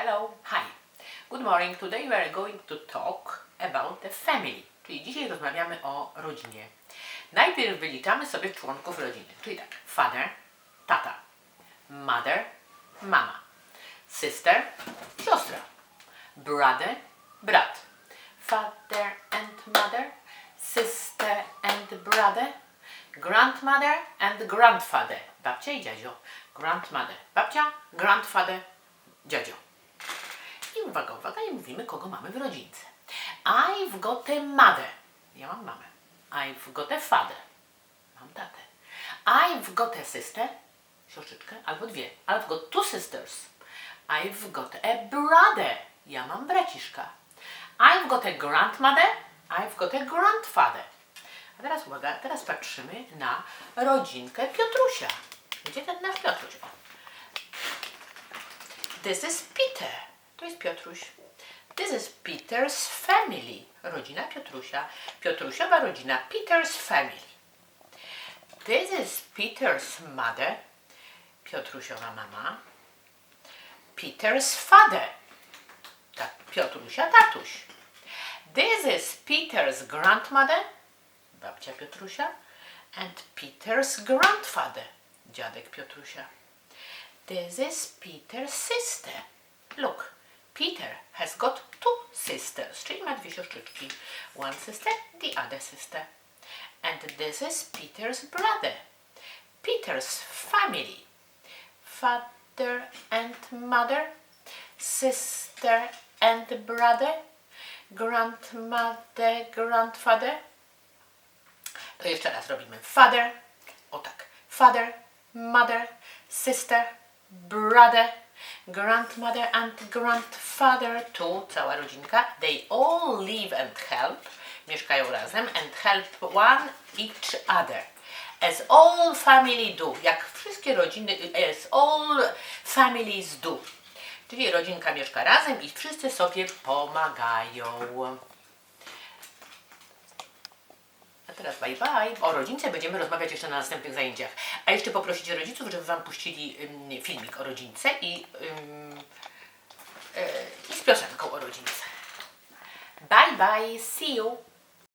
Hello, hi. Good morning. Today we are going to talk about the family. Czyli dzisiaj rozmawiamy o rodzinie. Najpierw wyliczamy sobie członków rodziny. Czyli tak, father, tata, mother, mama, sister, siostra, brother, brat, father and mother, sister and brother, grandmother and grandfather, babcia i dziadzio, grandmother, babcia, grandfather, dziadzio. Uwaga, uwaga, i mówimy, kogo mamy w rodzince. I've got a mother. Ja mam mamę. I've got a father. Mam tatę. I've got a sister. Siostrzyczkę, albo dwie. I've got two sisters. I've got a brother. Ja mam braciszka. I've got a grandmother. I've got a grandfather. A teraz uwaga, teraz patrzymy na rodzinkę Piotrusia. Gdzie ten nasz Piotruś? This is Peter. To jest Piotruś. This is Peter's family. Rodzina Piotrusia. Piotrusiowa rodzina. Peter's family. This is Peter's mother. Piotrusiowa mama. Peter's father. Tak, Piotrusia tatuś. This is Peter's grandmother. Babcia Piotrusia. And Peter's grandfather. Dziadek Piotrusia. This is Peter's sister. Look, Peter has got two sisters, czyli ma dwie siostrzyczki. One sister, the other sister. And this is Peter's brother. Peter's family. Father and mother, sister and brother, grandmother, grandfather. To jeszcze raz robimy. Father, o tak. Father, mother, sister, brother, grandmother and grandfather. Tu cała rodzinka. They all live and help. Mieszkają razem and help one each other. As all family do. Jak wszystkie rodziny, as all families do. Czyli rodzinka mieszka razem i wszyscy sobie pomagają. A teraz bye bye. O rodzince będziemy rozmawiać jeszcze na następnych zajęciach. A jeszcze poprosić rodziców, żeby Wam puścili ym, filmik o rodzince i, ym, e, i z piosenką o rodzince. Bye bye, see you.